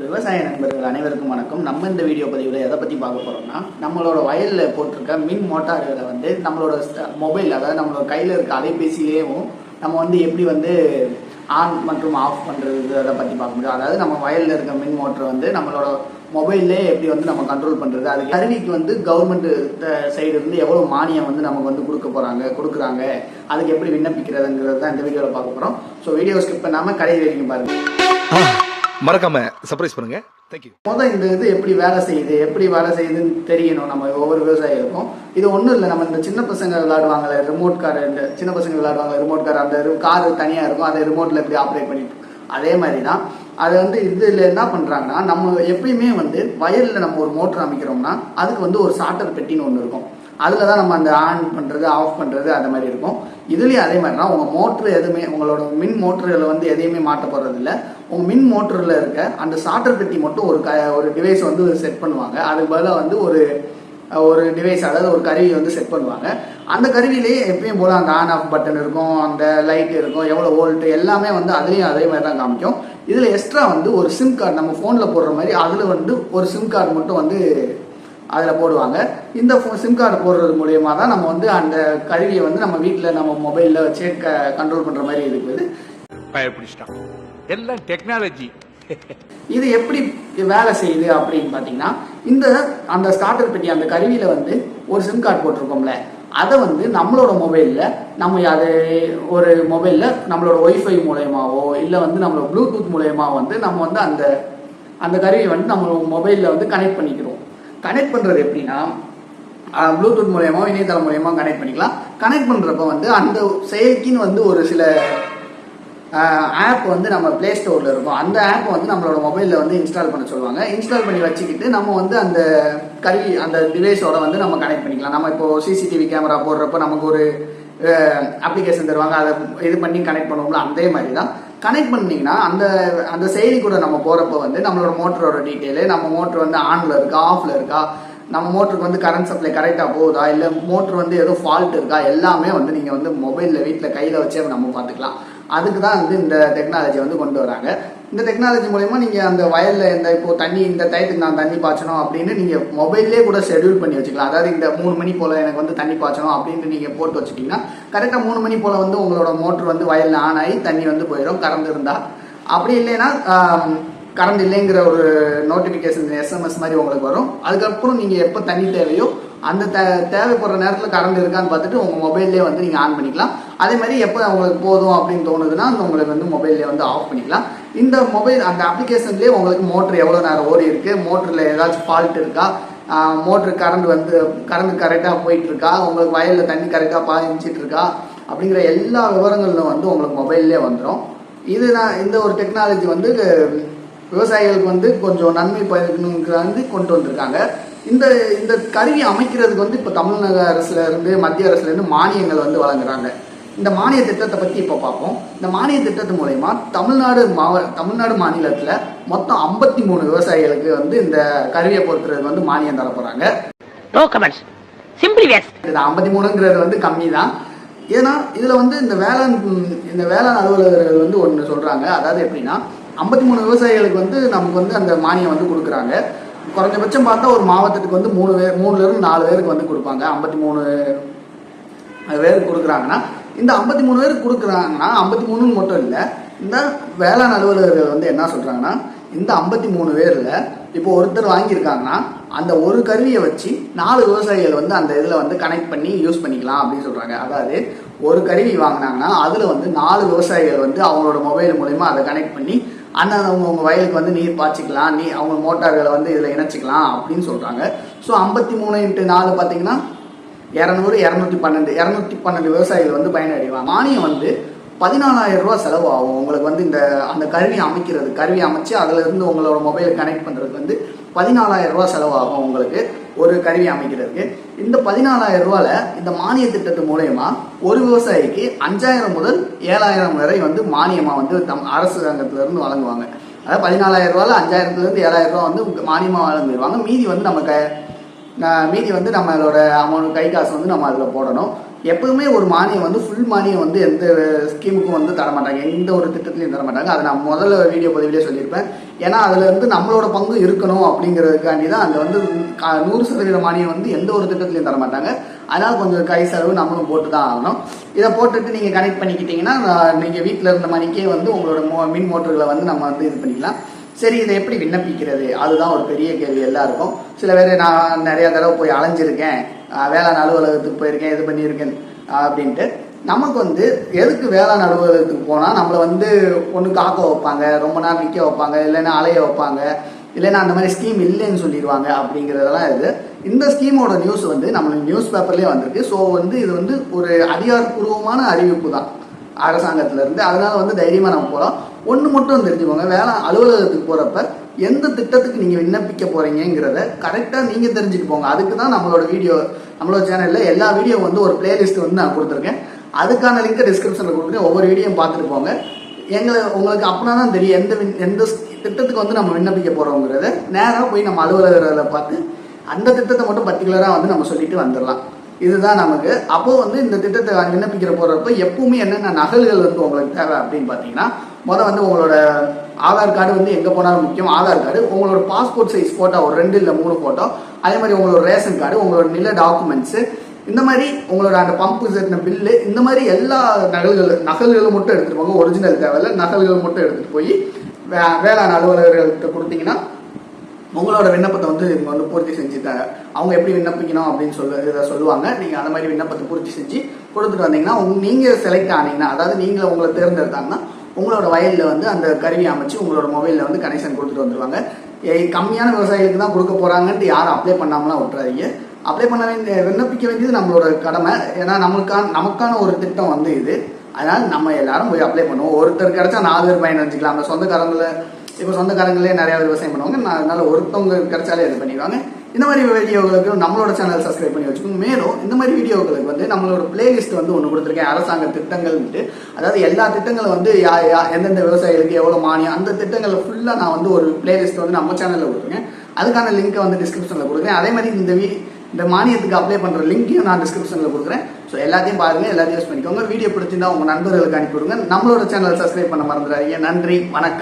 விவசாய நண்பர்கள் அனைவருக்கும் வணக்கம். நம்ம இந்த வீடியோ பதிவில் எதை பற்றி பார்க்க போகிறோம்னா நம்மளோட வயலில் போட்டிருக்க மின் மோட்டார்களை வந்து நம்மளோட மொபைல் அதாவது நம்மளோட கையில் இருக்க அலைபேசியிலேயும் நம்ம வந்து எப்படி வந்து ஆன் மற்றும் ஆஃப் பண்ணுறது அதை பற்றி பார்க்க முடியும். அதாவது நம்ம வயலில் இருக்க மின் மோட்டர் வந்து நம்மளோட மொபைல்லே எப்படி வந்து நம்ம கண்ட்ரோல் பண்ணுறது அது கருவிக்கு வந்து கவர்மெண்ட் சைடு இருந்து எவ்வளோ மானியம் வந்து நமக்கு வந்து கொடுக்க போகிறாங்க கொடுக்குறாங்க அதுக்கு எப்படி விண்ணப்பிக்கிறதுங்கிறது தான் இந்த வீடியோவில் பார்க்க போகிறோம் ஸோ வீடியோ ஸ்கிப் பண்ணாமல் கடைசி வரைக்கும் பாருங்கள் மறக்காம சர்ப்ரைஸ் பண்ணுங்க. தேங்க்யூ மொதல் இந்த இது எப்படி வேலை செய்யுது எப்படி வேலை செய்யுதுன்னு தெரியணும். நம்ம ஒவ்வொரு விவசாயிகளுக்கும். இது ஒன்றும் இல்லை நம்ம இந்த சின்ன பசங்க விளையாடுவாங்கல்ல ரிமோட் கார் இந்த சின்ன பசங்க விளையாடுவாங்க ரிமோட் கார் அந்த கார் தனியாக இருக்கும் அதை ரிமோட்டில் எப்படி ஆப்ரேட் பண்ணிட்டு அதே மாதிரி தான் அது வந்து இதில் என்ன பண்ணுறாங்கன்னா நம்ம எப்பயுமே வந்து வயலில் நம்ம ஒரு மோட்டர் அமைக்கிறோம்னா அதுக்கு வந்து ஒரு சாட்டர் பெட்டின்னு ஒன்று இருக்கும். அதில் தான் நம்ம அந்த ஆன் பண்ணுறது ஆஃப் பண்ணுறது அந்த மாதிரி இருக்கும். இதுலேயும் அதே மாதிரி தான். உங்கள் மோட்ரு எதுவுமே உங்களோட மின் மோட்டரில் வந்து எதையுமே மாட்டப்படுறதில்ல போகிறதில்ல உங்கள் மின் மோட்டரில் இருக்க அந்த சாட்டர் பெட்டி மட்டும் ஒரு க ஒரு டிவைஸ் வந்து செட் பண்ணுவாங்க. அதுக்கு பதிலாக வந்து ஒரு ஒரு டிவைஸ் அதாவது ஒரு கருவி வந்து செட் பண்ணுவாங்க. அந்த கருவியிலேயே எப்பயும் போல் அந்த ஆன் ஆஃப் பட்டன் இருக்கும் அந்த லைட் இருக்கும் எவ்வளோ வோல்ட்டு எல்லாமே வந்து அதுலேயும் அதே மாதிரி தான் காமிக்கும். இதில் எக்ஸ்ட்ரா வந்து ஒரு சிம் கார்டு நம்ம ஃபோனில் போடுற மாதிரி அதில் வந்து ஒரு சிம் கார்டு மட்டும் வந்து அதில் போடுவாங்க. இந்த சிம் கார்டு போடுறது மூலியமாக தான் நம்ம வந்து அந்த கருவியை வந்து நம்ம வீட்டில் நம்ம மொபைலில் வச்சு க கண்ட்ரோல் பண்ணுற மாதிரி இருக்குது. பயப்பிடிச்சிட்டான். எல்லாம் டெக்னாலஜி இது எப்படி வேலை செய்யுது அப்படின்னு பார்த்தீங்கன்னா இந்த அந்த ஸ்டார்டர் பெட்டி அந்த கருவியில் வந்து ஒரு சிம் கார்டு போட்டிருக்கோம்ல அதை வந்து நம்மளோட மொபைலில் நம்ம அது ஒரு மொபைலில் நம்மளோட ஒய்ஃபை மூலயமாவோ இல்லை வந்து நம்மளோட ப்ளூடூத் மூலயமா வந்து நம்ம வந்து அந்த அந்த கருவியை வந்து நம்ம மொபைலில் வந்து கனெக்ட் பண்ணிக்கிறோம். கனெக்ட் பண்ணுறது எப்படின்னா ப்ளூடூத் மூலயமா இணையதளம் மூலயமா கனெக்ட் பண்ணிக்கலாம். கனெக்ட் பண்ணுறப்ப வந்து அந்த செயற்கின்னு வந்து ஒரு சில ஆப் வந்து நம்ம ப்ளே ஸ்டோரில் இருக்கும். அந்த ஆப் வந்து நம்மளோட மொபைலில் வந்து இன்ஸ்டால் பண்ண சொல்லுவாங்க. இன்ஸ்டால் பண்ணி வச்சுக்கிட்டு நம்ம வந்து அந்த கருவி அந்த டிவைஸோட வந்து நம்ம கனெக்ட் பண்ணிக்கலாம். நம்ம இப்போ சிசிடிவி கேமரா போடுறப்ப நமக்கு ஒரு அப்ளிகேஷன் தருவாங்க. அதை இது பண்ணி கனெக்ட் பண்ணுவோம்ல அதே மாதிரி தான் கனெக்ட் பண்ணீங்கன்னா அந்த அந்த செயலி கூட நம்ம போகிறப்ப வந்து நம்மளோட மோட்டரோட டீட்டெயிலு நம்ம மோட்ரு வந்து ஆனில் இருக்கா ஆஃபில் இருக்கா நம்ம மோட்டருக்கு வந்து கரண்ட் சப்ளை கரெக்டாக போகுதா இல்லை மோட்ரு வந்து ஏதோ ஃபால்ட் இருக்கா எல்லாமே வந்து நீங்கள் வந்து மொபைலில் வீட்டில் கையில் வச்சே நம்ம பார்த்துக்கலாம். அதுக்கு தான் வந்து இந்த டெக்னாலஜி வந்து கொண்டு வராங்க. இந்த டெக்னாலஜி மூலயமா நீங்கள் அந்த வயலில் இந்த இப்போ தண்ணி இந்த டயத்துக்கு நான் தண்ணி பாய்ச்சணும் அப்படின்னு நீங்கள் மொபைல்லே கூட ஷெடியூல் பண்ணி வச்சுக்கலாம். அதாவது இந்த மூணு மணி போல் எனக்கு வந்து தண்ணி பாய்ச்சணும் அப்படின்னு நீங்கள் போட்டு வச்சுக்கிங்கன்னா கரெக்டாக மூணு மணி போல் வந்து உங்களோட மோட்ரு வந்து வயலில் ஆன் ஆகி தண்ணி வந்து போயிடும் கறந்து இருந்தால் அப்படி இல்லைன்னா கரண்ட் இல்லைங்கிற ஒரு நோட்டிஃபிகேஷன் எஸ்எம்எஸ் மாதிரி உங்களுக்கு வரும். அதுக்கப்புறம் நீங்கள் எப்போ தண்ணி தேவையோ அந்த தே தேவைப்படுற நேரத்தில் கரண்ட் இருக்கான்னு பார்த்துட்டு உங்கள் மொபைல்லே வந்து நீங்கள் ஆன் பண்ணிக்கலாம். அதே மாதிரி எப்போ உங்களுக்கு போதும் அப்படின்னு தோணுதுன்னா அந்த உங்களுக்கு வந்து மொபைல்லே வந்து ஆஃப் பண்ணிக்கலாம். இந்த மொபைல் அந்த அப்ளிகேஷன்லேயே உங்களுக்கு மோட்ரு எவ்வளோ நேரம் ஓடி இருக்கு மோட்டரில் ஏதாச்சும் ஃபால்ட் இருக்கா? மோட்ரு கரண்ட் வந்து கரண்ட் கரெக்டாக போயிட்டுருக்கா? உங்களுக்கு வயலில் தண்ணி கரெக்டாக பாதிச்சிட்டு இருக்கா அப்படிங்கிற எல்லா விவரங்களும் வந்து உங்களுக்கு மொபைல்லே வந்துடும் இது நான் இந்த ஒரு டெக்னாலஜி வந்து விவசாயிகளுக்கு வந்து கொஞ்சம் நன்மை பயனுங்கிறது கொண்டு வந்திருக்காங்க. இந்த இந்த கருவி அமைக்கிறதுக்கு வந்து இப்போ தமிழ்நாடு அரசுல இருந்து மத்திய அரசுல இருந்து மானியங்கள் வந்து வழங்குறாங்க. இந்த மானிய திட்டத்தை பற்றி இப்போ பார்ப்போம். இந்த மானிய திட்டத்து மூலயமா தமிழ்நாடு மாவ தமிழ்நாடு மாநிலத்தில் மொத்தம் ஐம்பத்தி மூணு விவசாயிகளுக்கு வந்து இந்த கருவியை பொறுத்துறதுக்கு வந்து மானியம் தர போகிறாங்க இது ஐம்பத்தி மூணுங்கிறது வந்து கம்மி தான் ஏன்னா இதில் வந்து இந்த வேளாண் இந்த வேளாண் அலுவலர்கள் வந்து ஒன்று சொல்கிறாங்க அதாவது எப்படின்னா ஐம்பத்தி மூணு விவசாயிகளுக்கு வந்து நமக்கு வந்து அந்த மானியம் வந்து கொடுக்குறாங்க. குறைஞ்சபட்சம் பார்த்தா ஒரு மாவட்டத்துக்கு வந்து மூணு பேர் மூணுலேருந்து நாலு பேருக்கு வந்து கொடுப்பாங்க. ஐம்பத்தி மூணு பேருக்கு கொடுக்குறாங்கன்னா இந்த ஐம்பத்தி மூணு பேருக்கு கொடுக்குறாங்கன்னா ஐம்பத்தி மூணுன்னு மட்டும் இல்லை இந்த வேளாண் அலுவலர்கள் வந்து என்ன சொல்கிறாங்கன்னா இந்த ஐம்பத்தி மூணு பேரில் இப்போ ஒருத்தர் வாங்கியிருக்காங்கன்னா அந்த ஒரு கருவியை வச்சு நாலு விவசாயிகள் வந்து அந்த இதில் வந்து கனெக்ட் பண்ணி யூஸ் பண்ணிக்கலாம் அப்படின்னு சொல்கிறாங்க அதாவது ஒரு கருவி வாங்கினாங்கன்னா அதில் வந்து நாலு விவசாயிகள் வந்து அவங்களோட மொபைல் மூலயமா அதை கனெக்ட் பண்ணி அண்ணன் அவங்க வயலுக்கு வந்து நீர் பாய்ச்சிக்கலாம் நீ அவங்க மோட்டார்களை வந்து இதில் இணைச்சிக்கலாம் அப்படின்னு சொல்கிறாங்க ஸோ ஐம்பத்தி மூணு இன்ட்டு நாலு பார்த்தீங்கன்னா இரநூறு இரநூத்தி பன்னெண்டு இரநூத்தி பன்னெண்டு விவசாயிகள் வந்து பயனடைவாங்க மானியம் வந்து பதினாலாயிரம் ரூபா செலவு ஆகும் உங்களுக்கு வந்து இந்த அந்த கருவி அமைக்கிறது. கருவி அமைச்சு அதுலேருந்து உங்களோட மொபைலை கனெக்ட் பண்ணுறதுக்கு வந்து பதினாலாயிரம் ரூபா செலவாகும் உங்களுக்கு ஒரு கருவி அமைக்கிறதுக்கு. இந்த பதினாலாயிரம் ரூபால இந்த மானிய திட்டத்து மூலயமா ஒரு விவசாயிக்கு அஞ்சாயிரம் முதல் ஏழாயிரம் வரை வந்து மானியமாக வந்து தம் அரசாங்கத்திலிருந்து வழங்குவாங்க. அதாவது பதினாலாயிரம் ரூபால அஞ்சாயிரத்துலேருந்து ஏழாயிரம் ரூபா வந்து மானியமாக வழங்கிடுவாங்க. மீதி வந்து நம்ம க மீதி வந்து நம்மளோட அமௌண்ட் கை காசு வந்து நம்ம அதில் போடணும். எப்பவுமே ஒரு மானியம் வந்து ஃபுல் மானியம் வந்து எந்த ஸ்கீமுக்கும் வந்து தர மாட்டாங்க. எந்த ஒரு திட்டத்துலையும் தர மாட்டாங்க. அதை நான் முதல்ல வீடியோ பதிவிலே சொல்லியிருப்பேன். ஏன்னா அதில் இருந்து நம்மளோட பங்கு இருக்கணும் அப்படிங்கிறதுக்காண்டி தான் அந்த வந்து கா- நூறு சதவீத மானியம் வந்து எந்த ஒரு திட்டத்துலையும் தர மாட்டாங்க. அதனால் கொஞ்சம் கை செலவு நம்மளும் போட்டு தான் ஆகணும். இதை போட்டுட்டு நீங்கள் கனெக்ட் பண்ணிக்கிட்டீங்கன்னா நீங்கள் வீட்டில் இருந்த மணிக்கே வந்து உங்களோட மோ மின் மோட்டர்களை வந்து நம்ம வந்து இது பண்ணிக்கலாம். சரி இதை எப்படி விண்ணப்பிக்கிறது? அதுதான் ஒரு பெரிய கேள்வி எல்லாருக்கும். சில பேர் நான் நிறைய தடவை போய் அலைஞ்சிருக்கேன். வேளாண் அலுவலகத்துக்கு போயிருக்கேன் இது பண்ணியிருக்கேன் அப்படின்ட்டு. நமக்கு வந்து எதுக்கு வேளாண் அலுவலகத்துக்கு போனால் நம்மளை வந்து ஒன்று காக்க வைப்பாங்க ரொம்ப நேரம் நிற்க வைப்பாங்க இல்லைன்னா அலைய வைப்பாங்க இல்லைன்னா அந்த மாதிரி ஸ்கீம் இல்லைன்னு சொல்லிடுவாங்க அப்படிங்கிறதெல்லாம் இது. இந்த ஸ்கீமோட நியூஸ் வந்து நம்மளுக்கு நியூஸ் பேப்பர்லேயே வந்திருக்கு. ஸோ வந்து இது வந்து ஒரு அதிகாரப்பூர்வமான அறிவிப்பு தான். அரசாங்கத்துல இருந்து அதனால வந்து தைரியமாக நம்ம போகிறோம் ஒன்று மட்டும் தெரிஞ்சுக்கோங்க. வேலை அலுவலகத்துக்கு போகிறப்ப எந்த திட்டத்துக்கு நீங்கள் விண்ணப்பிக்க போகிறீங்கிறத கரெக்டாக நீங்கள் தெரிஞ்சுட்டு போங்க. அதுக்கு தான் நம்மளோட வீடியோ நம்மளோட சேனலில் எல்லா வீடியோ வந்து ஒரு பிளேலிஸ்ட் வந்து நான் கொடுத்துருக்கேன். அதுக்கான லிங்க் டிஸ்கிரிப்ஷனில் கொடுத்துருக்கேன் ஒவ்வொரு வீடியோ பார்த்துட்டு போங்க. எங்களை உங்களுக்கு அப்படின்னா தான் தெரியும் எந்த எந்த திட்டத்துக்கு வந்து நம்ம விண்ணப்பிக்க போகிறோங்கிறத நேராக போய் நம்ம அலுவலகத்தில் பார்த்து அந்த திட்டத்தை மட்டும் பர்டிகுலராக வந்து நம்ம சொல்லிட்டு வந்துடலாம். இதுதான் நமக்கு. அப்போ வந்து இந்த திட்டத்தை விண்ணப்பிக்கிற போறப்ப எப்பவுமே என்னென்ன நகல்கள் வந்து உங்களுக்கு தேவை அப்படின்னு பார்த்தீங்கன்னா முதல் வந்து உங்களோட ஆதார் கார்டு வந்து எங்கே போனாலும் முக்கியம். ஆதார் கார்டு உங்களோட பாஸ்போர்ட் சைஸ் ஃபோட்டோ ஒரு ரெண்டு இல்லை மூணு ஃபோட்டோ அதே மாதிரி உங்களோட ரேஷன் கார்டு உங்களோட நில டாக்குமெண்ட்ஸு இந்த மாதிரி உங்களோட அந்த பம்பு செட்டின பில்லு இந்த மாதிரி எல்லா நகல்கள் நகல்களும் மட்டும் எடுத்துட்டு போங்க. ஒரிஜினல் தேவையில்ல நகல்கள் மட்டும் எடுத்துட்டு போய் வே- வேளாண் அலுவலர்கள்கிட்ட கொடுத்தீங்கன்னா உங்களோட விண்ணப்பத்தை வந்து இவங்க வந்து பூர்த்தி செஞ்சு த அவங்க எப்படி விண்ணப்பிக்கணும் அப்படின்னு சொல்ல இதை சொல்லுவாங்க. நீங்கள் அந்த மாதிரி விண்ணப்பத்தை பூர்த்தி செஞ்சு கொடுத்துட்டு வந்தீங்கன்னா உங் நீங்கள் செலக்ட் ஆனீங்கன்னா அதாவது நீங்கள் உங்களை தேர்ந்தெடுத்தாங்கன்னா உங்களோட வயலில் வந்து அந்த கருவி அமைச்சு உங்களோட மொபைலில் வந்து கனெக்ஷன் கொடுத்துட்டு வந்துருவாங்க. கம்மியான விவசாயிகளுக்கு தான் கொடுக்க போகிறாங்கன்ட்டு யாரும் அப்ளை பண்ணாமலாம் விட்டுறாதீங்க. அப்ளை பண்ண வேண்டிய விண்ணப்பிக்க வேண்டியது நம்மளோட கடமை. ஏன்னா நமக்கான நமக்கான ஒரு திட்டம் வந்து இது. அதனால் நம்ம எல்லாரும் போய் அப்ளை பண்ணுவோம். ஒருத்தர் கிடச்சா நாலு பேர் பயன் வச்சுக்கலாம். அந்த சொந்தக்காரங்களை இப்போ சொந்தக்காரங்களே நிறைய விவசாயம் பண்ணுவாங்க. நான் ஒருத்தவங்க கிடைச்சாலே இது பண்ணிடுவாங்க. இந்த மாதிரி வீடியோகளுக்கு நம்மளோட சேனல் சப்ஸ்கிரைப் பண்ணி வச்சுக்கோங்க. மேலும் இந்த மாதிரி வீடியோக்களுக்கு வந்து நம்மளோட பிளேலிஸ்ட் வந்து ஒன்று கொடுத்துருக்கேன். அரசாங்க திட்டங்கள்ட்டு அதாவது எல்லா திட்டங்களும் வந்து யா யா எந்தெந்த விவசாயிகளுக்கு எவ்வளோ மானியம் அந்த திட்டங்களை ஃபுல்லாக நான் வந்து ஒரு பிளேலிஸ்ட் வந்து நம்ம சேனலில் கொடுத்துருக்கேன். அதுக்கான லிங்க்கை வந்து டிஸ்கிரிப்ஷனில் கொடுக்குறேன். அதே மாதிரி இந்த வீ இந்த மானியத்துக்கு அப்ளை பண்ணுற லிங்க்கையும் நான் டிஸ்கிரிப்ஷனில் கொடுக்குறேன். ஸோ எல்லாத்தையும் பாருங்க எல்லாத்தையும் யூஸ் பண்ணிக்கோங்க. வீடியோ பிடிச்சிருந்தா உங்கள் நண்பர்களுக்கு அனுப்பிவிடுங்க. நம்மளோட சேனல் சப்ஸ்கிரைப் பண்ண மறந்துடாதீங்க. நன்றி வணக்கம்.